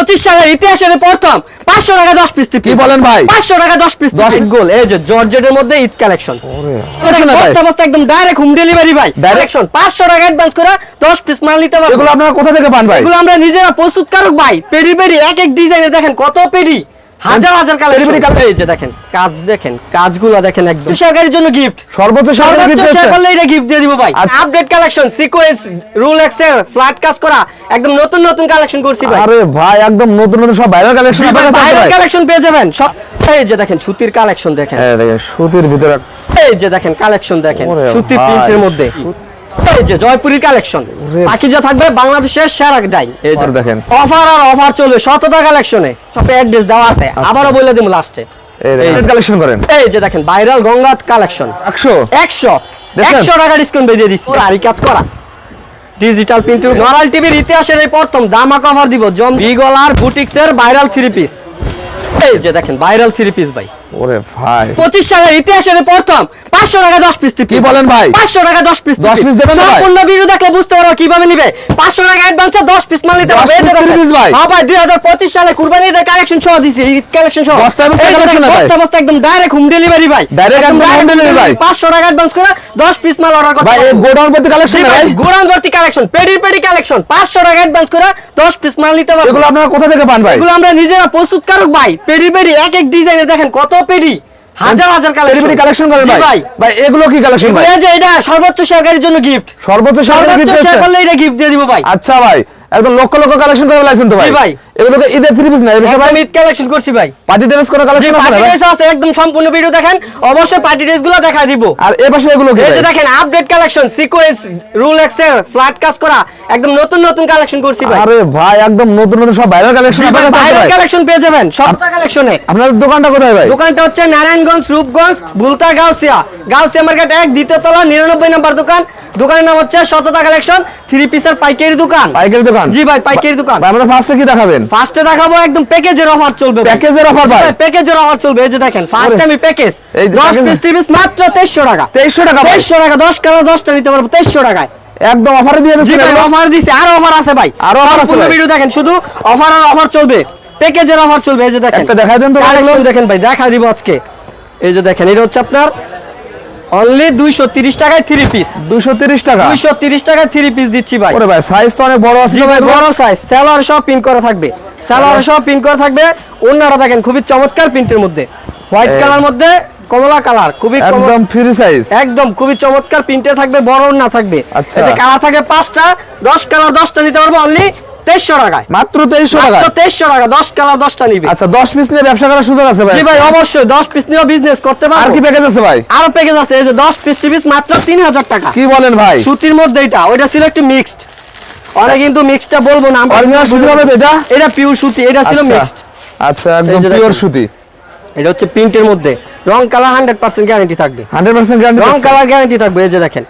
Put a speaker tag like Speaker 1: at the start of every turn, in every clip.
Speaker 1: পঁচিশ ইতিহাসের প্রথম পাঁচশো টাকা দশ পিস
Speaker 2: কি বলেন ভাই?
Speaker 1: পাঁচশো টাকা দশ পিস দশ গোল এই যে জর্জেটের মধ্যে ঈদ কালেকশন একদম ডাইরেক্ট হোম ডেলিভারি ভাই। ডাইরেকশন পাঁচশো টাকা অ্যাডভান্স করে দশ পিস মাল নিতে পারব।
Speaker 2: এগুলো আপনারা কোথা থেকে পান ভাই?
Speaker 1: এগুলো আমরা নিজেরা প্রস্তুতকারক ভাই। পেরি পেরি এক এক ডিজাইনে দেখেন কত পেরি হাজার হাজার কালার। এই যে দেখেন কাজ দেখেন কাজগুলো দেখেন একদম। সরকারের জন্য গিফট
Speaker 2: সর্বোচ্চ
Speaker 1: সর্বোচ্চ
Speaker 2: দিচ্ছে
Speaker 1: share এটা গিফট দিয়ে দিব ভাই। Update collection sequence rule excel flat কাজ করা একদম নতুন নতুন কালেকশন করছি ভাই।
Speaker 2: আরে ভাই একদম নতুন নতুন সব ভাইরাল কালেকশন আপনার কাছে
Speaker 1: ভাইরাল কালেকশন পেয়ে যাবেন। সব এই যে দেখেন সুতির কালেকশন দেখেন।
Speaker 2: হ্যাঁ দেখেন সুতির ভিতরে
Speaker 1: এই যে দেখেন কালেকশন দেখেন
Speaker 2: ভাই,
Speaker 1: প্রিন্টের মধ্যে।
Speaker 2: সুত-
Speaker 1: এই যে জয়পুরীর কালেকশন। থাকবে বাংলাদেশের সেরা ডাই। এই যে
Speaker 2: দেখেন।
Speaker 1: অফার আর অফার চলবে শতটা কালেকশনে সব অ্যাড্রেস দেওয়া আছে। আবারও বলে দিম লাস্টে
Speaker 2: কালেকশন করেন।
Speaker 1: এই যে দেখেন ভাইরাল কালেকশন টাকা ডিসকাউন্ট দিচ্ছি। আরি কাজ করা। ডিজিটাল প্রিন্ট নরাল টিভির ইতিহাসের এই প্রথম দামা কভার দিব। জম বিগল আর বুটিক্স এর ভাইরাল থ্রি পিস এই যে দেখেন ভাইরাল থ্রি পিস ভাই।
Speaker 2: ওরে ভাই।
Speaker 1: পঁচিশ সালের ইতিহাসের প্রথম পাঁচশো টাকা দশ পিস
Speaker 2: কি বলেন ভাই?
Speaker 1: পাঁচশো টাকা দশ পিস
Speaker 2: 10 piece দেবেন ভাই?
Speaker 1: সম্পূর্ণ ভিডিও দেখলে বুঝতে পারো কীভাবে নিবে। পাঁচশো টাকা অ্যাডভান্সে দশ পিস মাল নিতে
Speaker 2: 10
Speaker 1: দেখেন।
Speaker 2: 3 piece ভাই?
Speaker 1: হ্যাঁ ভাই দুই হাজার পঁচিশ সালে কুরবানিদের কালেকশন সহ দিছি কালেকশন সহ।
Speaker 2: বস্তায় বস্তায়
Speaker 1: এই যে
Speaker 2: collection
Speaker 1: দেখেন,
Speaker 2: না ভাই?
Speaker 1: একদম ডাইরেক্ট হোম ডেলিভারি ভাই।
Speaker 2: একদম home delivery ভাই?
Speaker 1: পাঁচশো টাকা অ্যাডভান্স করে দশ পিস মাল অর্ডার করতে
Speaker 2: ভাই গোডাউন প্রতি কালেকশন ভাই
Speaker 1: গোরান ভর্তি কালেকশন পেডি পেডি কালেকশন পাঁচশো টাকা অ্যাডভান্স করে দশ পিস মাল নিতে
Speaker 2: এগুলো আপনারা কোথা থেকে পান ভাই?
Speaker 1: এগুলো আমরা নিজেরা প্রস্তুতকারক ভাই পেডি পেডি এক এক ডিজাইনে দেখেন কত পেডি হাজার হাজার
Speaker 2: কালার পেডি কালেকশন করেন ভাই।
Speaker 1: ভাই।
Speaker 2: এগুলো কি কালেকশন ভাই?
Speaker 1: এই যে এটা সর্বোচ্চ সরকারের জন্য গিফট
Speaker 2: সর্বোচ্চ
Speaker 1: সরকারের গিফট এটা গিফট দিয়ে দিব ভাই।
Speaker 2: আচ্ছা ভাই একদম লক্ষ লক্ষ কালেকশন করে লাইসেন্স তো ভাই।
Speaker 1: ভাই।
Speaker 2: এগুলোকে ঈদের থ্রি পিস না? এই বিষয়ে ভাই
Speaker 1: ঈদ কালেকশন করছি ভাই।
Speaker 2: পার্টি ড্রেস করে কালেকশন আছে
Speaker 1: পার্টি ড্রেস আছে একদম সম্পূর্ণ ভিডিও দেখেন অবশ্যই পার্টি ড্রেস দেখা দিব।
Speaker 2: আর এ পাশে এগুলো কি
Speaker 1: এই যে দেখেন update collection sequence rule excel flat কাজ করা একদম নতুন নতুন কালেকশন করছি ভাই।
Speaker 2: আরে ভাই একদম নতুন নতুন সব ভাইরাল কালেকশন আপনার কাছে
Speaker 1: ভাইরাল কালেকশন পেয়ে যাবেন সবটা কালেকশনে
Speaker 2: আপনাদের দোকানটা কোথায় ভাই?
Speaker 1: দোকানটা হচ্ছে নারায়ণগঞ্জ রূপগঞ্জ বুলতা গাউসিয়া। গাউসিয়া মার্কেট এক দ্বিতীয় তলা নিরানব্বই নাম্বার দোকান। দোকানের নাম হচ্ছে শততা কালেকশন থ্রি পিসের পাইকারি দোকান।
Speaker 2: পাইকারি দোকান?
Speaker 1: জি ভাই পাইকারি দোকান।
Speaker 2: আমাদের ফার্স্টে কি দেখাবেন?
Speaker 1: ফার্স্টে দেখাবো একদম প্যাকেজের অফার চলবে
Speaker 2: প্যাকেজের offer ভাই?
Speaker 1: প্যাকেজের অফার চলবে। এই যে দেখেন ফার্স্ট আমি প্যাকেজ
Speaker 2: এই যে
Speaker 1: 10 পিস 30 পিস মাত্র 2300 টাকা।
Speaker 2: 2300 টাকা ভাই।
Speaker 1: 2300 টাকা 10 কালার 10টা নিতে পারব? 2300 টাকায়।
Speaker 2: একদম অফারে দিয়ে
Speaker 1: ভাই। অফার দিছে আর অফার আছে ভাই।
Speaker 2: আরও offer আছে ভাই?
Speaker 1: ভিডিও দেখেন শুধু অফার আর অফার চলবে। প্যাকেজের অফার চলবে এই যে দেখেন।
Speaker 2: একটা দেখাই দেন তো
Speaker 1: দেখেন ভাই দেখা দিব আজকে। এই যে দেখেন এটা হচ্ছে আপনার অনলি 230 টাকায় 3 পিস
Speaker 2: 230 টাকা?
Speaker 1: 230 টাকায় 3 পিস দিচ্ছি ভাই।
Speaker 2: ওরে ভাই সাইজ তো অনেক বড় আছে
Speaker 1: ভাই বড় সাইজ সেলার সব প্রিন্ট করা থাকবে। সেলার সব প্রিন্ট করা থাকবে। অন্যরা দেখেন খুবই চমৎকার প্রিন্টের মধ্যে। হোয়াইট কালার মধ্যে কমলা কালার খুবই
Speaker 2: একদম ফ্রি সাইজ
Speaker 1: একদম খুবই চমৎকার প্রিন্টে থাকবে বড় না থাকবে।
Speaker 2: আচ্ছা।
Speaker 1: কালার থাকবে পাঁচটা দশ কালার দশটা নিতে পারব অনলি তেইশশো টাকায়।
Speaker 2: মাত্র 2300 টাকা
Speaker 1: তেইশশো টাকা দশ কালার দশটা নিবে।
Speaker 2: আচ্ছা 10 পিস নিয়ে ব্যবসা করার সুযোগ আছে ভাই
Speaker 1: ভাই অবশ্যই দশ পিস নিয়েও বিজনেস করতে
Speaker 2: আর কি প্যাকেজ আছে ভাই?
Speaker 1: আরও প্যাকেজ আছে এই যে দশ পিস পিস মাত্র তিন হাজার টাকা।
Speaker 2: কি বলেন ভাই?
Speaker 1: সুতির মধ্যে এটা ওইটা ছিল একটু মিক্সড অনেক কিন্তু মিক্সডটা বলব না
Speaker 2: অরিজিনাল সুতি হবে তো এটা?
Speaker 1: এটা পিওর সুতি এটা ছিল
Speaker 2: আচ্ছা
Speaker 1: মিক্সড
Speaker 2: আচ্ছা একদম পিওর সুতি।
Speaker 1: এটা হচ্ছে প্রিন্টের মধ্যে। রং কালার হান্ড্রেড পার্সেন্ট গ্যারান্টি থাকবে।
Speaker 2: 100% গ্যারান্টি
Speaker 1: রং কালার গ্যারান্টি থাকবে এই যে দেখেন।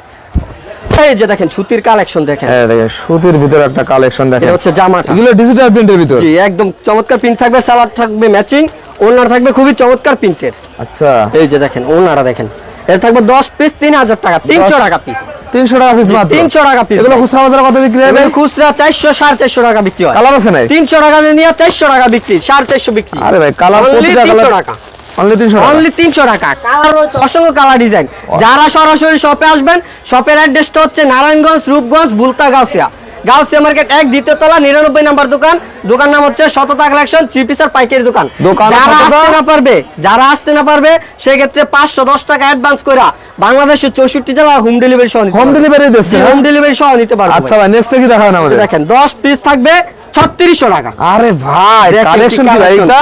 Speaker 1: এই যে দেখেন সুতির কালেকশন দেখেন।
Speaker 2: হ্যাঁ দেখেন সুতির ভিতরে একটা কালেকশন দেখেন।
Speaker 1: এটা হচ্ছে জামাটা।
Speaker 2: এগুলো ডিজিটাল প্রিন্টের ভিতর?
Speaker 1: জি একদম চমৎকার প্রিন্ট থাকবে সালাড থাকবে ম্যাচিং ওনার থাকবে খুবই চমৎকার প্রিন্টের
Speaker 2: আচ্ছা।
Speaker 1: এই যে দেখেন ওনারা দেখেন। এটা থাকবে দশ পিস তিন হাজার টাকা তিনশো টাকা পিস
Speaker 2: 300 টাকা পিস মাত্র?
Speaker 1: 300 টাকা।
Speaker 2: এগুলো খুচরা বাজারে কত বিক্রি হবে
Speaker 1: খুচরা চারশো সাড়ে চারশো টাকা বিক্রি হয়।
Speaker 2: কালার আছে নাই?
Speaker 1: তিনশো টাকা দিয়ে নিয়ে চারশো টাকা বিক্রি সাড়ে চারশো বিক্রি।
Speaker 2: আরে ভাই কালার প্রতিটা কালার
Speaker 1: টাকা।
Speaker 2: অনলি 300
Speaker 1: অনলি তিনশো টাকা। কালার রয়েছে অসংখ্য কালার ডিজাইন যারা সরাসরি শপে আসবেন শপের অ্যাড্রেসটা হচ্ছে নারায়ণগঞ্জ রূপগঞ্জ বুলতা গাউসিয়া গাউসিয়া মার্কেট এক দ্বিতীয় তলা নিরানব্বই নাম্বার দোকান। দোকান নাম হচ্ছে শততা কালেকশন থ্রি পিসের পাইকারি দোকান। যারা আসতে না পারবে যারা আসতে না পারবে সেক্ষেত্রে পাঁচশো দশ টাকা অ্যাডভান্স করে বাংলাদেশের চৌষট্টি জেলা হোম ডেলিভারি সহ
Speaker 2: হোম ডেলিভারি
Speaker 1: হোম ডেলিভারি সহ নিতে পারবে
Speaker 2: আচ্ছা ভাই। নেক্সট কি দেখাবেন আমাদের?
Speaker 1: দেখেন দশ পিস থাকবে ছত্রিশশো টাকা।
Speaker 2: আরে ভাই কালেকশন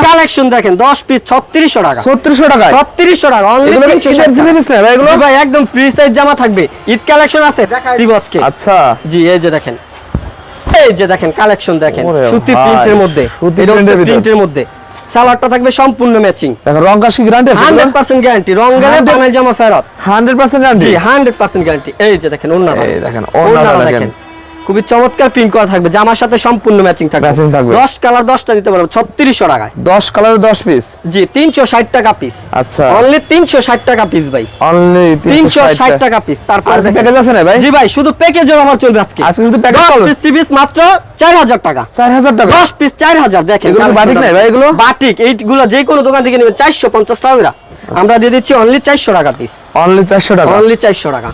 Speaker 1: কালেকশন দেখেন দশ পিস ছত্রিশশো টাকা।
Speaker 2: 3600 টাকায়?
Speaker 1: ছত্রিশশো টাকা only
Speaker 2: এগুলো কি
Speaker 1: 360
Speaker 2: ঈদের থ্রি পিস না ভাই
Speaker 1: একদম ফ্রি সাইজ জামা থাকবে। ঈদ কালেকশন আছে আজকে
Speaker 2: আচ্ছা।
Speaker 1: জি এই যে দেখেন এই যে দেখেন কালেকশন দেখেন সুতি প্রিন্টের মধ্যে
Speaker 2: সুতি প্রিন্টের
Speaker 1: মধ্যে। সালোয়ারটা থাকবে সম্পূর্ণ ম্যাচিং
Speaker 2: দেখো রং কাশ গ্যারান্টি আছে
Speaker 1: হান্ড্রেড পার্সেন্ট গ্যারান্টি রং গেলে বানাই জামা ফেরত।
Speaker 2: 100% গ্যারান্টি
Speaker 1: জি হান্ড্রেড পার্সেন্ট গ্যারান্টি এই যে দেখেন ওন্না
Speaker 2: এই দেখেন, ওন্না দেখেন।
Speaker 1: খুবই চমৎকার প্রিন্ট করা থাকবে জামার সাথে সম্পূর্ণ ম্যাচিং থাকবে।
Speaker 2: Matching থাকবে।
Speaker 1: দশ কালার দশটা দিতে পারব ছত্রিশশো টাকায়।
Speaker 2: দশ কালারের দশ পিস
Speaker 1: জি তিনশো ষাট টাকা পিস
Speaker 2: আচ্ছা।
Speaker 1: অনলি তিনশো ষাট টাকা পিস ভাই।
Speaker 2: অনলি
Speaker 1: তিনশো ষাট টাকা। পিস তারপর
Speaker 2: প্যাকেজ আছে না ভাই?
Speaker 1: জি ভাই শুধু প্যাকেজের অফার চলবে আজকে।
Speaker 2: আজকে শুধু প্যাকেজ চলবে?
Speaker 1: পিস পিস মাত্র চার হাজার টাকা।
Speaker 2: চার হাজার টাকা?
Speaker 1: দশ পিস চার হাজার দেখেন।
Speaker 2: এগুলো বাটিক নাই ভাই এগুলো?
Speaker 1: বাটিক এইগুলো যে কোনো দোকান থেকে নেবেন। চারশো পঞ্চাশ টাকা আমরা দিয়ে দিচ্ছি অনলি চারশো টাকা পিস
Speaker 2: অনলি চারশো টাকা।
Speaker 1: অনলি চারশো টাকা।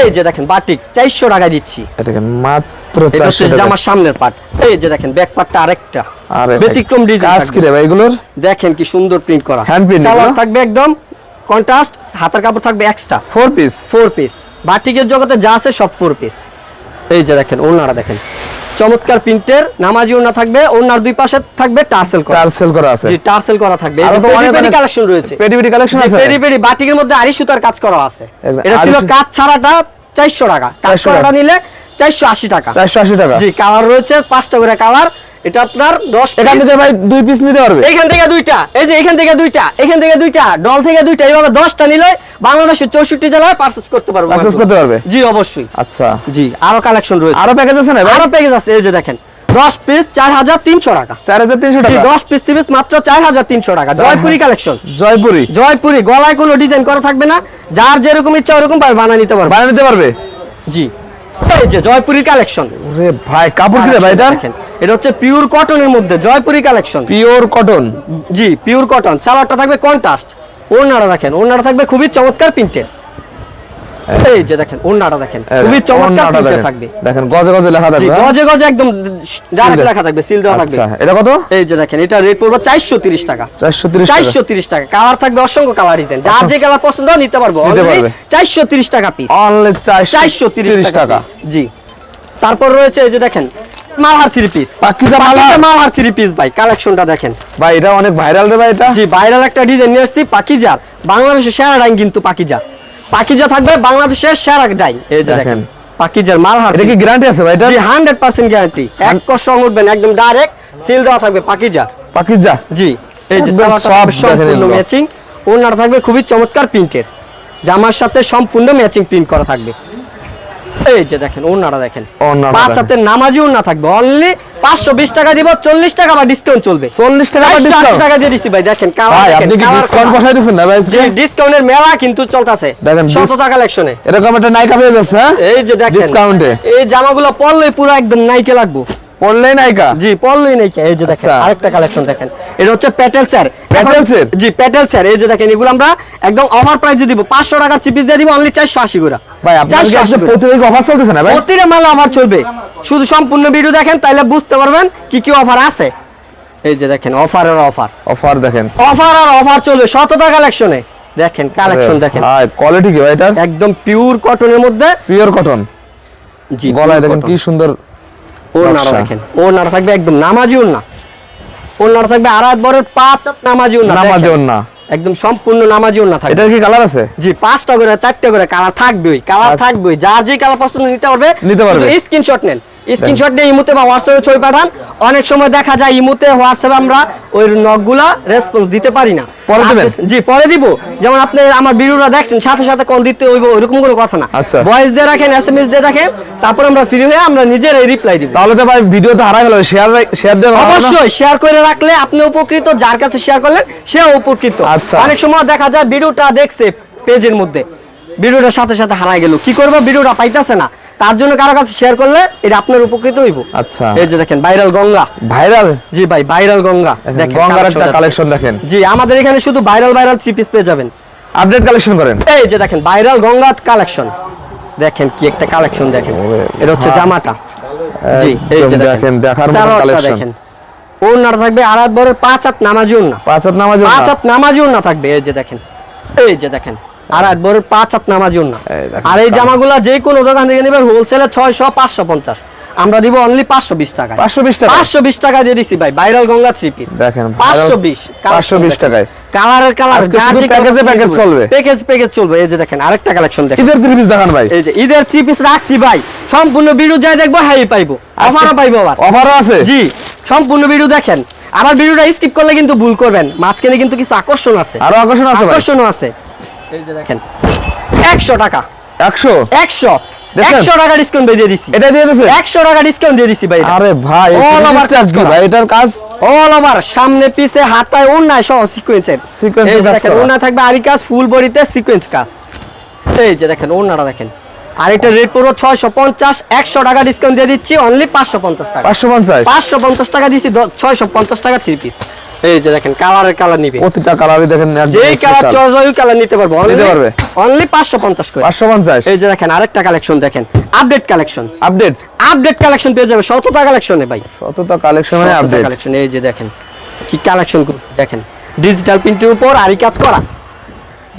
Speaker 1: এই যে দেখেন বাটিক চারশো টাকা দিচ্ছি।
Speaker 2: দেখেন মাত্র
Speaker 1: এটা
Speaker 2: চারশো
Speaker 1: হচ্ছে
Speaker 2: টাকা।
Speaker 1: জামার সামনের পাট। এই যে দেখেন ব্যাক পাটটা আরেকটা।
Speaker 2: আরে
Speaker 1: ব্যতিক্রম ডিজাইন
Speaker 2: কাজ কি রে ভাই এগুলোর?
Speaker 1: দেখেন কি সুন্দর প্রিন্ট করা। হ্যান্ড
Speaker 2: প্রিন্ট
Speaker 1: থাকবে একদম কন্ট্রাস্ট হাতার কাপড় থাকবে extra
Speaker 2: four piece
Speaker 1: four piece বাটিকের জগতে যা আছে সব ফোর পিস এই যে দেখেন ওনারা দেখেন। চমৎকার প্রিন্টের নামাজি ওনা থাকবে ওনার দুই পাশে থাকবে টার্সেল করা।
Speaker 2: টার্সেল করা আছে।
Speaker 1: জি টার্সেল করা থাকবে।
Speaker 2: আর তো অনেক অনেক
Speaker 1: কালেকশন রয়েছে।
Speaker 2: পেডি পেডি কালেকশন আছে।
Speaker 1: পেডি পেডি বাটিকের মধ্যে আড়ি সুতার কাজ করা আছে। এটা ছিল কাজ ছাড়াটা চারশো টাকা। কাজ
Speaker 2: 400 টাকা।
Speaker 1: নিলে চারশো আশি টাকা।
Speaker 2: চারশো আশি টাকা।
Speaker 1: জি কালার রয়েছে পাঁচটা করে কালার এটা আপনার দশ
Speaker 2: এখান থেকে ভাই দুই পিস নিতে পারবে।
Speaker 1: এখান থেকে দুইটা এই যে এখান থেকে দুইটা এখান থেকে দুইটা ডল থেকে দুইটা এইভাবে দশটা নিলে বাংলাদেশের চৌষট্টি জেলায় পারচেস করতে পারব
Speaker 2: Purchase করতে পারবে?
Speaker 1: জি অবশ্যই।
Speaker 2: আচ্ছা।
Speaker 1: জি আরও কালেকশন রয়েছে।
Speaker 2: আরও প্যাকেজ আছে না
Speaker 1: আরও প্যাকেজ আছে এই যে দেখেন দশ পিস চার হাজার তিনশো টাকা।
Speaker 2: চার হাজার তিনশো
Speaker 1: জি
Speaker 2: টাকা।
Speaker 1: দশ পিস পিস মাত্র চার হাজার তিনশো টাকা। জয়পুরি কালেকশন
Speaker 2: জয়পুরি।
Speaker 1: জয়পুরি গলায় কোনো ডিজাইন করা থাকবে না। যার যেরকম ইচ্ছা ওরকম বানিয়ে নিতে পারবে।
Speaker 2: বানিয়ে নিতে পারবে?
Speaker 1: জি এই যে জয়পুরির কালেকশন
Speaker 2: রে ভাই কাপড় কি রে ভাই এটা?
Speaker 1: দেখেন। এটা হচ্ছে পিওর কটনের মধ্যে জয়পুরি কালেকশন।
Speaker 2: Pure cotton?
Speaker 1: জি পিওর কটন। সালোয়ারটা থাকবে কন্ট্রাস্ট ওড়নাটা দেখেন ওড়নাটা থাকবে খুবই চমৎকার প্রিন্টেড। এই যে দেখেন ওড়নাটা দেখেন খুবই চমৎকার প্রিন্টেড থাকবে।
Speaker 2: দেখেন গজে গজে লেখা থাকবে হ্যাঁ?
Speaker 1: গজে গজে একদম ডাইরেক্ট লেখা থাকবে সিল দেওয়া থাকবে।
Speaker 2: আচ্ছা এটা কত?
Speaker 1: এই যে দেখেন এটা রেট পড়বে চারশো তিরিশ টাকা।
Speaker 2: চারশো তিরিশ টাকা।
Speaker 1: কালার থাকবে অসংখ্য কালার ডিজাইন যার যে কালার পছন্দ নিতে পারব।
Speaker 2: নিতে পারবে।
Speaker 1: চারশো তিরিশ টাকা পিস
Speaker 2: অনলি
Speaker 1: চারশো
Speaker 2: চারশো
Speaker 1: তিরিশ
Speaker 2: তিরিশ টাকা
Speaker 1: জি। তারপর রয়েছে এই যে দেখেন Malhar three piece
Speaker 2: Pakiza Malhar?
Speaker 1: Malhar three piece ভাই কালেকশনটা দেখেন।
Speaker 2: ভাই এটা অনেক ভাইরাল রে ভাই এটা।
Speaker 1: জি ভাইরাল একটা ডিজাইন নিয়ে আসছি পাকিজার বাংলাদেশের সেরা ডাইং কিন্তু পাকিজা। পাকিজা থাকবে বাংলাদেশের সেরা ডাইং। এই যে
Speaker 2: দেখেন।
Speaker 1: দেখেন পাকিজার মালহার
Speaker 2: এটা কি গ্যারান্টি আছে ভাই এটা?
Speaker 1: জি হান্ড্রেড পার্সেন্ট গ্যারান্টি এক কষং উঠবেন একদম ডাইরেক্ট সিল দেওয়া থাকবে পাকিজা।
Speaker 2: পাকিজা?
Speaker 1: জি এই যে
Speaker 2: একদম
Speaker 1: সালোয়ারটা
Speaker 2: soft
Speaker 1: থাকবে
Speaker 2: দেখেন
Speaker 1: সম্পূর্ণ ম্যাচিং ওনার থাকবে খুবই চমৎকার প্রিন্টের জামার সাথে সম্পূর্ণ ম্যাচিং প্রিন্ট করা থাকবে। এই যে দেখেন ওনারা দেখেন। পাঁচ হাতের নামাজি ওনা থাকবে। অনলি পাঁচশো বিশ টাকা দিব চল্লিশ টাকা বা ডিসকাউন্ট চলবে।
Speaker 2: চল্লিশ টাকা
Speaker 1: দিয়ে দিচ্ছি ভাই দেখেন
Speaker 2: ডিসকাউন্ট বসাই দিচ্ছেন না ভাই
Speaker 1: ডিসকাউন্টের মেলা কিন্তু চলতেছে।
Speaker 2: দেখেন,
Speaker 1: শত টাকা কালেকশনে
Speaker 2: এরকম একটা নাইকা পেয়ে যাচ্ছে হ্যাঁ?
Speaker 1: এই যে দেখেন
Speaker 2: ডিসকাউন্টে
Speaker 1: এই জামাগুলো পড়লে পুরো একদম নাইকে লাগবো।
Speaker 2: পড়লেই নাইকা
Speaker 1: জি পরলেই নাইকে এই যে দেখেন
Speaker 2: আচ্ছা।
Speaker 1: আরেকটা কালেকশন দেখেন। এটা হচ্ছে প্যাটেল স্যার
Speaker 2: প্যাটেল স্যার?
Speaker 1: জি প্যাটেল স্যার এই যে দেখেন এগুলো আমরা একদম অফার প্রাইসে দিব। পাঁচশো টাকার চিপিস দিয়ে দিব অনলি চারশো আশি করে।
Speaker 2: ভাই আপনার কি আসলে প্রতিদিন অফার চলতেছে না ভাই?
Speaker 1: প্রতিটা মালা অফার চলবে। শুধু সম্পূর্ণ ভিডিও দেখেন তাইলে বুঝতে পারবেন কি কি অফার আছে। এই যে দেখেন অফার আর অফার
Speaker 2: অফার দেখেন।
Speaker 1: অফার আর অফার চলবে শতটা কালেকশনে দেখেন কালেকশন দেখেন।
Speaker 2: ভাই কোয়ালিটি কি ভাই এটার?
Speaker 1: একদম পিওর কটনের মধ্যে।
Speaker 2: পিওর কটন
Speaker 1: জি
Speaker 2: গলায় দেখেন কি সুন্দর
Speaker 1: ওনারা থাকবে একদম নামাজি নাড়া থাকবে আড়াত পাঁচ নামাজি
Speaker 2: নামাজে না
Speaker 1: একদম সম্পূর্ণ নামাজি থাকবে।
Speaker 2: এটার কি কালার আছে?
Speaker 1: জি পাঁচটা করে চারটা করে কালার থাকবেই কালার থাকবে যার যে কালার পছন্দ নিতে পারবে
Speaker 2: নিতে পারবে।
Speaker 1: স্ক্রিনশট নেন। স্ক্রিনশট দিয়ে ইমুতে বা হোয়াটসঅ্যাপে ছবি পাঠান। অনেক সময় দেখা যায় ইমুতে হোয়াটসঅ্যাপে আমরা ওই নকগুলা রেসপন্স দিতে পারি না।
Speaker 2: পরে দিবেন?
Speaker 1: জি পরে দিব। যেমন আপনি আমার ভিডিওটা দেখছেন সাথে সাথে কল দিতে হইব ওইরকম কোনো কথা না।
Speaker 2: আচ্ছা।
Speaker 1: ভয়েস দিয়ে রাখেন এসএমএস দিয়ে রাখেন তারপর আমরা ফ্রি হয়ে আমরা নিজের রিপ্লাই দিব।
Speaker 2: তাহলে তো ভাই ভিডিও তো হারাই ফেলবে শেয়ার শেয়ার দেবে
Speaker 1: অবশ্যই শেয়ার করে রাখলে আপনি উপকৃত যার কাছে শেয়ার করলেন সেও উপকৃত।
Speaker 2: আচ্ছা।
Speaker 1: অনেক সময় দেখা যায় ভিডিওটা দেখছে পেজের মধ্যে। ভিডিওটার সাথে সাথে হারাই গেল। কি করব? ভিডিওটা পাইতেছে না। তার জন্য কারও কাছে শেয়ার করলে এটা আপনার উপকৃত হইব।
Speaker 2: আচ্ছা।
Speaker 1: এই যে দেখেন ভাইরাল গঙ্গা।
Speaker 2: ভাইরাল
Speaker 1: জি ভাই ভাইরাল গঙ্গা। দেখেন
Speaker 2: গঙ্গার একটা কালেকশন দেখেন।
Speaker 1: জি আমাদের এখানে শুধু ভাইরাল ভাইরাল থ্রি পিস পেয়ে যাবেন।
Speaker 2: আপডেট কালেকশন করেন।
Speaker 1: এই যে দেখেন ভাইরাল গঙ্গা কালেকশন দেখেন কি একটা কালেকশন দেখেন। এটা হচ্ছে জামাটা। জি এই যে
Speaker 2: দেখেন, দেখার মতো।
Speaker 1: দেখেন। ওনার থাকবে আড়াত বরের পাঁচ হাত নামাজি ওনা
Speaker 2: পাঁচ হাত নামাজ
Speaker 1: পাঁচ হাত নামাজি ওনা থাকবে এই যে দেখেন। এই যে দেখেন। আড়াত বরের পাঁচ হাত
Speaker 2: এই দেখেন,
Speaker 1: আর এই। জামাগুলা যে কোনো দোকান থেকে নেবেন হোলসেলে ছয়শো পাঁচশো পঞ্চাশ। আমরা দিব অনলি পাঁচশো বিশ টাকা
Speaker 2: 520 টাকা?
Speaker 1: পাঁচশো বিশ টাকা দিয়ে দিচ্ছি ভাই ভাইরাল গঙ্গা থ্রি পিস
Speaker 2: দেখেন, viral
Speaker 1: পাঁচশো বিশ
Speaker 2: টাকায়।
Speaker 1: কালারের কালার
Speaker 2: package চলবে।
Speaker 1: প্যাকেজ প্যাকেজ চলবে। এই যে দেখেন আরেকটা কালেকশন দেখেন।
Speaker 2: ঈদের থ্রি পিস দেখান ভাই।
Speaker 1: এই যে ঈদের থ্রি পিস রাখছি ভাই। সম্পূর্ণ ভিডিও যাই দেখব হাই পাইবো। অফারও পাইবো আবার।
Speaker 2: অফারও আছে?
Speaker 1: জি সম্পূর্ণ ভিডিও দেখেন। আবার ভিডিওটা স্কিপ করলে কিন্তু ভুল করবেন। মাঝখানে কিন্তু কিছু আকর্ষণ আছে।
Speaker 2: আরও আকর্ষণ আছে ভাই?
Speaker 1: আকর্ষণও আছে। এই যে দেখেন। একশো টাকা।
Speaker 2: একশো?
Speaker 1: একশো।
Speaker 2: দেখছেন?
Speaker 1: একশো টাকা ডিসকাউন্ট দিয়ে দিচ্ছি
Speaker 2: এটা দিয়ে দিছে
Speaker 1: একশো টাকা ডিসকাউন্ট দিয়ে দিচ্ছি ভাই
Speaker 2: আরে ভাই
Speaker 1: কাজ
Speaker 2: ভাই? এটার কাজ?
Speaker 1: অল ওভার সামনে পিছে হাতায় অন্যায় সহ সিকোয়েন্সের
Speaker 2: Sequence এর।
Speaker 1: এই যে
Speaker 2: কাজ
Speaker 1: দেখেন
Speaker 2: করা।
Speaker 1: ওনা থাকবে আরি কাজ ফুল বডিতে সিকোয়েন্স কাজ। এই যে দেখেন রেট পড়ব ছয়শো পঞ্চাশ একশো টাকা ডিসকাউন্ট দিয়ে দিচ্ছি অনলি পাঁচশো পঞ্চাশ টাকা।
Speaker 2: পাঁচশো পঞ্চাশ?
Speaker 1: পাঁচশো পঞ্চাশ টাকা দিচ্ছি ছয়শো পঞ্চাশ টাকা থ্রি পিস এই যে দেখেন কালারের কালার নিবে।
Speaker 2: প্রতিটা কালারই দেখেন
Speaker 1: যেই কালার চয়েস হয় কালার নিতে পারব।
Speaker 2: নিতে পারবে।
Speaker 1: অনলি পাঁচশো পঞ্চাশ করে।
Speaker 2: পাঁচশো পঞ্চাশ।
Speaker 1: এই যে দেখেন আরেকটা কালেকশন দেখেন। Update collection
Speaker 2: update
Speaker 1: update collection পেয়ে যাবে শতটা কালেকশনে ভাই।
Speaker 2: শতটা কালেকশনে আপডেট
Speaker 1: কালেকশন এই যে দেখেন কি কালেকশন করছে দেখেন। ডিজিটাল প্রিন্টের উপর আরি কাজ করা।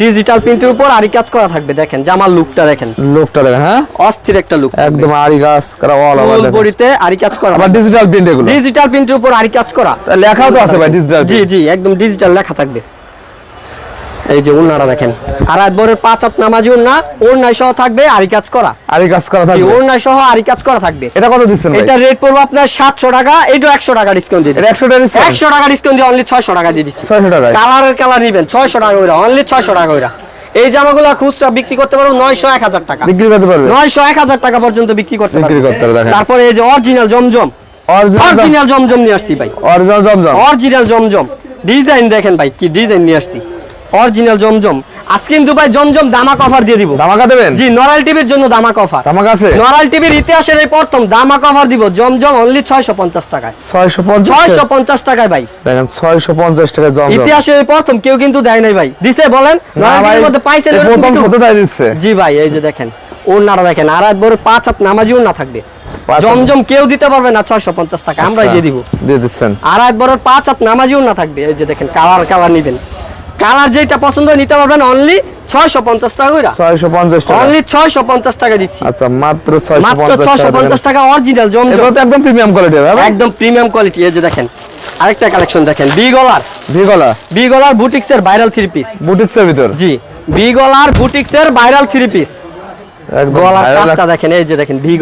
Speaker 1: ডিজিটাল প্রিন্টের উপর আরি কাজ করা থাকবে দেখেন জামার লুকটা দেখেন।
Speaker 2: লুকটা দেখেন হ্যাঁ?
Speaker 1: অস্থির একটা লুক
Speaker 2: একদম আরি কাজ করা অল ওভার দেখেন।
Speaker 1: বডিতে আরি কাজ করা।
Speaker 2: আবার ডিজিটাল প্রিন্ট এগুলো।
Speaker 1: ডিজিটাল প্রিন্টের উপর আরি কাজ করা।
Speaker 2: লেখাও তো আছে ভাই ডিজিটাল
Speaker 1: জি জি একদম ডিজিটাল লেখা থাকবে। এই যে উন্নারা দেখেন। আর একবারের পাঁচ হাত নামাজি উন্না উন্নায় সহ থাকবে আরি কাজ করা।
Speaker 2: আড়ি কাজ করা থাকবে।
Speaker 1: উন্নায় সহ আরি কাজ করা থাকবে।
Speaker 2: এটা কত দিচ্ছেন ভাই?
Speaker 1: এটা রেট পড়ব আপনার সাতশো টাকা এইটা একশো টাকা ডিসকাউন্ট দিয়ে
Speaker 2: এটা একশো টাকা দিচ্ছেন
Speaker 1: একশো টাকা ডিসকাউন্ট দিয়ে অনলি ছয়শো টাকা দিয়ে দিচ্ছি।
Speaker 2: ছয়শো টাকায়?
Speaker 1: কালারের কালার নিবেন ছয়শো টাকা ওইরা অনলি ছয়শো টাকা ওইরা এই জামাগুলো খুচরা বিক্রি করতে পারব নয়শো এক হাজার টাকা।
Speaker 2: বিক্রি করতে পারবে?
Speaker 1: নয়শো এক হাজার টাকা পর্যন্ত বিক্রি করতে
Speaker 2: বিক্রি করতে পারবে, দেখেন।
Speaker 1: তারপরে এই যে original Zamzam.
Speaker 2: Original
Speaker 1: original Zamzam নিয়ে আসছি ভাই।
Speaker 2: Original Zamzam.
Speaker 1: Original Zamzam. Design দেখেন ভাই কি ডিজাইন নিয়ে আসছি। অরিজিনাল জমজম। আজকে কিন্তু ভাই জমজম দামাক অফার দিয়ে দিব।
Speaker 2: ধামাকা দেবেন?
Speaker 1: জি নরাল টিভির জন্য দামাক অফার
Speaker 2: ধামাকা আছে?
Speaker 1: নরাল টিভির ইতিহাসের এই প্রথম দামাক অফার দিব জমজম অনলি ছয়শো পঞ্চাশ টাকায়।
Speaker 2: ছয়শো পঞ্চাশ?
Speaker 1: ছয়শো পঞ্চাশ টাকায় ভাই।
Speaker 2: দেখেন ছয়শো পঞ্চাশ টাকা জমজম।
Speaker 1: ইতিহাসে এই প্রথম কেউ কিন্তু দেয় নাই ভাই। দিছে বলেন নরাল টিভির মধ্যে পাইছেন
Speaker 2: প্রথম শত তাই দিচ্ছে।
Speaker 1: জি ভাই এই যে দেখেন ওনারা দেখেন আর এক বড় পাঁচ হাত নামাজি না থাকবে। জমজম কেউ দিতে পারবে না ছয়শো পঞ্চাশ টাকা আমরাই
Speaker 2: আচ্ছা,
Speaker 1: দিয়ে দিব।
Speaker 2: দিয়ে দিচ্ছেন।
Speaker 1: আর এক বড় পাঁচ হাত নামাজিও না থাকবে এই যে দেখেন কালার কালার নিবেন। কালার যেটা পছন্দ হয় নিতে পারবেন অনলি ছয়শো পঞ্চাশ টাকা কইরা।
Speaker 2: টাকা।
Speaker 1: অনলি ছয়শো পঞ্চাশ টাকা দিচ্ছি।
Speaker 2: আচ্ছা মাত্র ছয়শো
Speaker 1: মাত্র
Speaker 2: পঞ্চাশ
Speaker 1: ছয়শো
Speaker 2: টাকা
Speaker 1: অরিজিনাল জমজম।
Speaker 2: এগুলো তো একদম প্রিমিয়াম কোয়ালিটি
Speaker 1: একদম প্রিমিয়াম কোয়ালিটি এই যে দেখেন আরেকটা কালেকশন দেখেন বি গলার
Speaker 2: ভিগলা
Speaker 1: বি গলার বুটিক্সের ভাইরাল থ্রি পিস
Speaker 2: বুটিক্সের ভিতর?
Speaker 1: জি বি গলার বুটিক্সের ভাইরাল থ্রি পিস গলার কাজটা দেখেন এই যে দেখেন ভি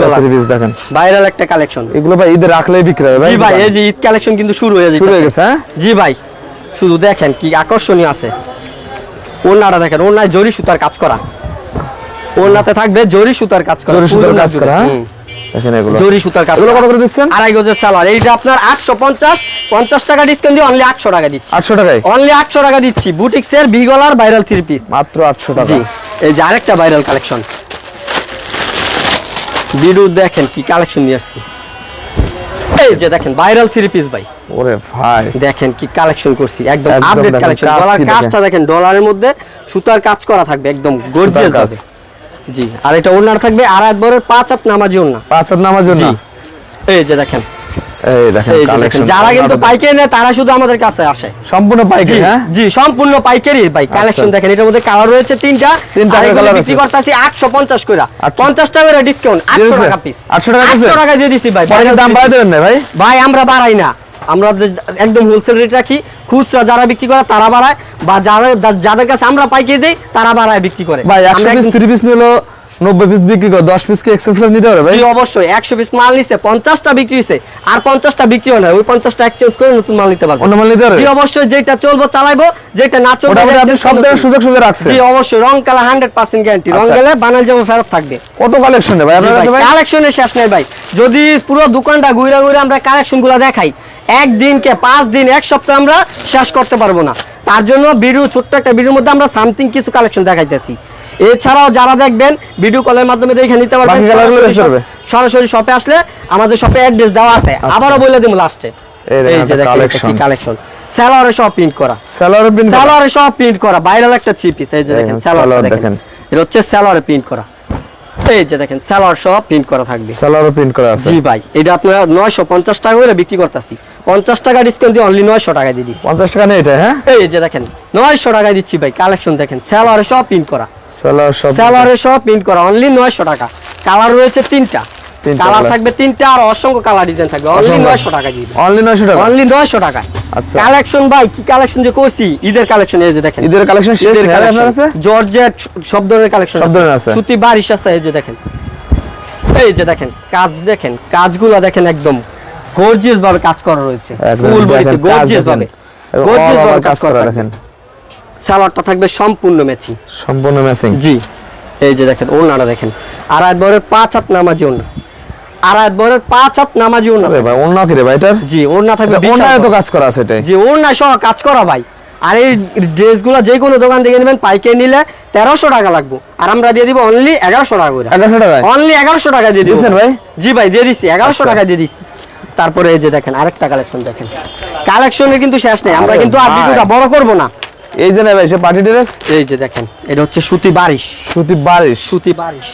Speaker 2: দেখেন।
Speaker 1: ভাইরাল একটা কালেকশন
Speaker 2: এগুলো ভাই ঈদে রাখলেই বিক্রি হবে
Speaker 1: জি ভাই এই যে ঈদ কালেকশন কিন্তু শুরু হয়ে
Speaker 2: শুরু হয়ে
Speaker 1: গেছে
Speaker 2: গেছে হ্যাঁ?
Speaker 1: জি ভাই। শুধু দেখেন কি আকর্ষণীয় আছে। ওনাটা দেখেন ওনায় জরি সুতার কাজ করা। ওনাতে থাকবে জরি সুতার কাজ করা
Speaker 2: জরি সুতার কাজ করা হ্যাঁ? দেখেন এগুলো।
Speaker 1: জরি সুতার কাজ
Speaker 2: এগুলো কত করে দিচ্ছেন?
Speaker 1: আড়াই গজের সালোয়ার। এই যে আপনার আটশো পঞ্চাশ পঞ্চাশ টাকা ডিসকাউন্ট দিয়ে অনলি আটশো টাকা দিচ্ছি।
Speaker 2: আটশো টাকায়?
Speaker 1: অনলি আটশো টাকা দিচ্ছি। বুটিক্সের ভি গলার ভাইরাল থ্রি পিস
Speaker 2: মাত্র আটশো টাকা।
Speaker 1: জি এই যে আরেকটা ভাইরাল কালেকশন বিরু দেখেন কি কালেকশন নিয়ে আসছি। এই যে দেখেন ভাইরাল থ্রি পিস ভাই।
Speaker 2: ওরে ভাই।
Speaker 1: দেখেন কি কালেকশন করছি একদম আপডেট কালেকশন ডলার কাজটা দেখেন? ডলারের মধ্যে সুতার কাজ করা থাকবে একদম গর্জিয়াস
Speaker 2: কাজ।
Speaker 1: জি আর এটা ওনার থাকবে আর বড় পাঁচ হাত নামাজি ওনা
Speaker 2: পাঁচ হাত নামাজি জন্য
Speaker 1: এই যে দেখেন
Speaker 2: এই দেখেন কালেকশন
Speaker 1: যারা কিন্তু পাইকারি নেয় তারা শুধু আমাদের কাছে আসে।
Speaker 2: সম্পূর্ণ পাইকারি হ্যাঁ?
Speaker 1: জি সম্পূর্ণ পাইকারি ভাই। কালেকশন
Speaker 2: আচ্ছা।
Speaker 1: দেখেন এটার মধ্যে কালার রয়েছে তিনটা।
Speaker 2: তিনটা
Speaker 1: এগুলো বিক্রি করতেছি আটশো পঞ্চাশ করে টাকা করে ডিসকাউন্ট আটশো
Speaker 2: দিয়েছে?
Speaker 1: টাকা পিস
Speaker 2: 800 টাকা দিয়েছে?
Speaker 1: আটশো টাকা দিয়ে দিচ্ছি ভাই।
Speaker 2: পরে দাম বাড়াই দেবেন না ভাই?
Speaker 1: ভাই আমরা বাড়াই না। আমরা একদম হোলসেল রেট রাখি। খুচরা যারা বিক্রি করে তারা বাড়ায়। বা যারা যাদের কাছে আমরা পাইকারি দেই তারা বাড়ায় বিক্রি করে।
Speaker 2: ভাই একশো
Speaker 1: আমরা
Speaker 2: পিস
Speaker 1: একদম-
Speaker 2: থ্রি পিস নিলো নব্বই পিস বিক্রি করে দশ পিস কি এক্সচেঞ্জ করে নিতে
Speaker 1: অবশ্যই। একশো পিস মাল পঞ্চাশটা বিক্রি হয়েছে আর পঞ্চাশটা বিক্রি হয় না ওই পঞ্চাশটা এক্সচেঞ্জ করে নতুন মাল নিতে পারব।
Speaker 2: অন্য মাল নিতে পারবে?
Speaker 1: অবশ্যই যেটা চলবো চালাইবো যেটা না চলবে
Speaker 2: আপনি সব ধরনের সুযোগ সুবিধা রাখছেন।
Speaker 1: জি অবশ্যই রং কালার হান্ড্রেড পার্সেন্ট গ্যারান্টি রং
Speaker 2: আচ্ছা।
Speaker 1: গেলে বানাল ফেরত থাকবে।
Speaker 2: কত কালেকশন ভাই আপনার
Speaker 1: কালেকশনের শেষ নেই ভাই। যদি পুরো দোকানটা ঘুরে ঘুরে আমরা কালেকশনগুলা দেখাই একদিনকে পাঁচ দিন এক সপ্তাহ আমরা শেষ করতে পারব না। তার জন্য ভিডিও ছোট্ট একটা ভিডিওর মধ্যে আমরা সামথিং কিছু কালেকশন দেখাইতেছি। এছাড়াও যারা দেখবেন ভিডিও কলের মাধ্যমে দেখে নিতে পারবেন সরাসরি শপে আসলে আমাদের শপে অ্যাড্রেস দেওয়া আছে। আবারও বলে দিব লাস্টে
Speaker 2: এই
Speaker 1: যে দেখেন কালেকশন স্যালোয়ারে সব প্রিন্ট করা।
Speaker 2: স্যালারি প্রিন্ট
Speaker 1: স্যালোয়ারে সব প্রিন্ট করা। ভাইরাল একটা চিপিস এই যে দেখেন স্যালোয়ার দেখেন।
Speaker 2: দেখেন।
Speaker 1: এটা হচ্ছে স্যালোয়ারে প্রিন্ট করা। এই যে দেখেন স্যালোয়ার সব প্রিন্ট করা থাকবে।
Speaker 2: স্যালারি প্রিন্ট করা আছে।
Speaker 1: জি ভাই এটা আপনারা নয়শো পঞ্চাশ টাকা করে বিক্রি করতেছি। পঞ্চাশ টাকা ডিসকাউন্ট দিয়ে অনলি নয়শো টাকা দিয়ে দিচ্ছি
Speaker 2: পঞ্চাশ টাকা না এটা হ্যাঁ?
Speaker 1: এই যে দেখেন নয়শো টাকায় দিচ্ছি ভাই কালেকশন দেখেন স্যালোয়ারে সব প্রিন্ট করা।
Speaker 2: স্যালারি সব
Speaker 1: স্যালোয়ারে সব প্রিন্ট করা অনলি নয়শো টাকা। কালার রয়েছে তিনটা। কালার থাকবে তিনটা আর অসংখ্য কালার ডিজাইন থাকবে। অনলি
Speaker 2: অসংখ্য।
Speaker 1: নয়শো টাকা দিয়ে
Speaker 2: অনলি নয়শো টাকা?
Speaker 1: অনলি নয়শো টাকা।
Speaker 2: আচ্ছা।
Speaker 1: কালেকশন ভাই কি কালেকশন যে করছি ঈদের কালেকশন এই যে দেখেন।
Speaker 2: ঈদের কালেকশন
Speaker 1: ঈদের
Speaker 2: কাছে
Speaker 1: জর্জেট সব ধরনের কালেকশন
Speaker 2: সব ধরনের আছে।
Speaker 1: সুতি বারিশ আছে এই যে দেখেন। এই যে দেখেন কাজ দেখেন কাজগুলো দেখেন একদম গর্জিয়াস ভাবে কাজ করা রয়েছে। ফুল বডিতে গর্জিয়াস ভাবে। গর্জিয়াস ভাবে
Speaker 2: কাজ করা দেখেন।
Speaker 1: সালোয়ারটা থাকবে সম্পূর্ণ ম্যাচিং
Speaker 2: সম্পূর্ণ ম্যাচিং
Speaker 1: জি। এই যে দেখেন ওনারা দেখেন। আর বরের পাঁচ হাত নামাজি ওনা আড়াই বরের পাঁচ হাত নামাজি
Speaker 2: ভাই কি রে ভাই এটার?
Speaker 1: জি ওনা থাকবে বড়।
Speaker 2: কাজ করা আছে এটাই।
Speaker 1: জি ওনা সহ কাজ করা ভাই। আর এই ড্রেসগুলো যে কোনো দোকান থেকে নেবেন পাইকে নিলে তেরোশো টাকা লাগবে। আর আমরা দিয়ে দিব অনলি এগারোশো টাকা করে।
Speaker 2: এগারোশো টাকায়
Speaker 1: অনলি এগারোশো টাকা দিয়ে দিবেন
Speaker 2: দিছেন ভাই?
Speaker 1: জি ভাই দিয়ে দিচ্ছি। এগারোশো
Speaker 2: আচ্ছা।
Speaker 1: টাকা দিয়ে দিচ্ছি। তারপরে এই যে দেখেন আরেকটা কালেকশন দেখেন। কালেকশনের কিন্তু শেষ নেই। আমরা কিন্তু আর। ভিডিওটা বড় করব না।
Speaker 2: এই যে না ভাই সে পার্টি ড্রেস
Speaker 1: এই যে দেখেন এটা হচ্ছে সুতি বারিশ।
Speaker 2: সুতি বারিশ।
Speaker 1: সুতি বারিশ।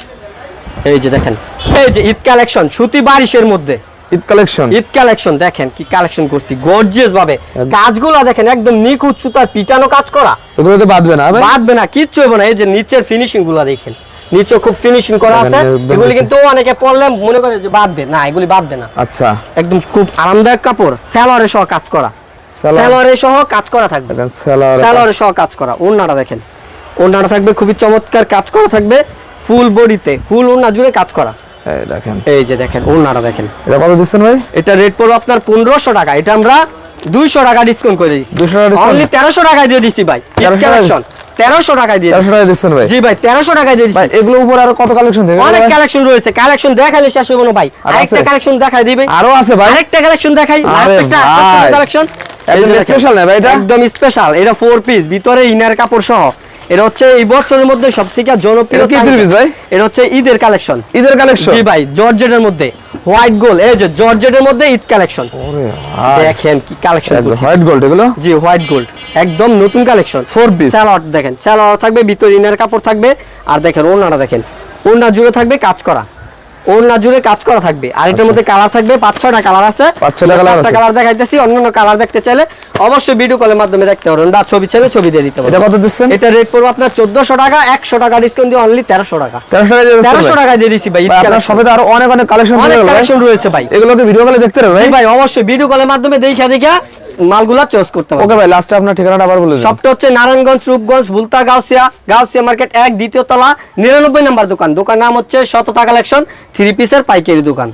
Speaker 1: এই যে দেখেন এই যে ঈদ কালেকশন সুতি বারিশের মধ্যে।
Speaker 2: ঈদ কালেকশন?
Speaker 1: ঈদ কালেকশন দেখেন কি কালেকশন করছি গর্জিয়াস ভাবে। কাজগুলো দেখেন একদম নিখুঁত সুতার পিটানো কাজ করা।
Speaker 2: এগুলো তো বাঁধবে না
Speaker 1: বাঁধবে না কিচ্ছু হবে না এই যে নিচের ফিনিশিংগুলো দেখেন। নিচে খুব ফিনিশিং করা আছে এগুলি কিন্তু অনেকে পড়লে মনে করে যে বাঁধবে না এগুলি বাঁধবে না।
Speaker 2: আচ্ছা।
Speaker 1: একদম খুব আরামদায়ক কাপড় স্যালোয়ারে সহ কাজ করা। সহ কাজ করা থাকবে। সহ কাজ করা ওড়নাটা দেখেন। ওড়নাটা থাকবে খুবই চমৎকার কাজ করা থাকবে। ফুল বডিতে ফুল ওড়না জুড়ে কাজ করা।
Speaker 2: এই দেখেন।
Speaker 1: এই যে দেখেন ওড়নাটা দেখেন।
Speaker 2: এটা কত দিচ্ছেন ভাই?
Speaker 1: এটা রেট পড়বে আপনার পনেরোশো টাকা। এটা আমরা দুইশো টাকা ডিসকাউন্ট করে দিচ্ছি
Speaker 2: 200 টাকা
Speaker 1: অনলি তেরোশো টাকায় দিয়ে দিচ্ছি ভাই। কালেকশন তেরোশো টাকায় দিয়ে
Speaker 2: তেরোশো টাকা দিচ্ছেন ভাই?
Speaker 1: জি ভাই তেরোশো টাকায় দিয়ে দিচ্ছি
Speaker 2: এগুলো উপর আরও কত কালেকশন থেকে?
Speaker 1: অনেক কালেকশন রয়েছে। কালেকশন দেখালে শেষ হইব না ভাই। আরেকটা কালেকশন দেখাই দিবে।
Speaker 2: আরও আছে ভাই?
Speaker 1: আরেকটা কালেকশন দেখাই। কালেকশন
Speaker 2: একদম special না ভাই এটা?
Speaker 1: একদম স্পেশাল এটা ফোর পিস ভিতরে ইনার কাপড় সহ। এটা হচ্ছে এই বছরের মধ্যে সবথেকে জনপ্রিয়।
Speaker 2: ভাই?
Speaker 1: এটা হচ্ছে ঈদের কালেকশন।
Speaker 2: ঈদের কালেকশন?
Speaker 1: জি ভাই জর্জেটের মধ্যে। হোয়াইট গোল্ড এই যে জর্জেটের মধ্যে ঈদ কালেকশন। দেখেন কি কালেকশন
Speaker 2: হোয়াইট গোল্ড এগুলো?
Speaker 1: জি হোয়াইট গোল্ড। একদম নতুন কালেকশন।
Speaker 2: ফোর পিস
Speaker 1: স্যালোয়ার দেখেন স্যালোয়ার থাকবে ভিতর ইনার কাপড় থাকবে। আর দেখেন ওনাটা দেখেন। ওনা জুড়ে থাকবে কাজ করা। ওড়না জুড়ে কাজ করা থাকবে। আর এটার মধ্যে কালার থাকবে পাঁচ ছয়টা কালার আছে।
Speaker 2: আচ্ছা। পাঁচ ছয়টা colour আছে।
Speaker 1: কালার দেখাইতেছি অন্যান্য কালার দেখতে চাইলে অবশ্যই ভিডিও কলের মাধ্যমে দেখতে পারবেন। বা ছবি চাইলে ছবি দিয়ে দিতে
Speaker 2: এটা কত দিচ্ছেন?
Speaker 1: এটা রেট পড়বে আপনার চোদ্দশো টাকা একশো টাকা ডিসকাউন্ট দিয়ে অনলি তেরোশো টাকা।
Speaker 2: তেরোশো টাকা দিয়ে দিচ্ছেন
Speaker 1: তেরোশো
Speaker 2: ভাই?
Speaker 1: দিয়ে দিচ্ছি ভাই
Speaker 2: আপনার সবে তো আরও অনেক অনেক কালেকশন
Speaker 1: অনেক কালেকশন রয়েছে ভাই।
Speaker 2: এগুলোকে ভিডিও কলে দেখতে হবে ভাই।
Speaker 1: ভাই অবশ্যই ভিডিও কলের মাধ্যমে দেখা দেখা মালগুলা চয়েস করতে পারবেন।
Speaker 2: ওকে ভাই লাস্টে আপনার ঠিকানাটা আবার বলে দিন।
Speaker 1: সবটা হচ্ছে নারায়ণগঞ্জ রূপগঞ্জ ভুলতা গাউসিয়া গাউসিয়া মার্কেট এক দ্বিতীয় তলা নিরানব্বই নাম্বার দোকান। দোকান নাম হচ্ছে শততা কালেকশন থ্রি পিসের পাইকারি দোকান।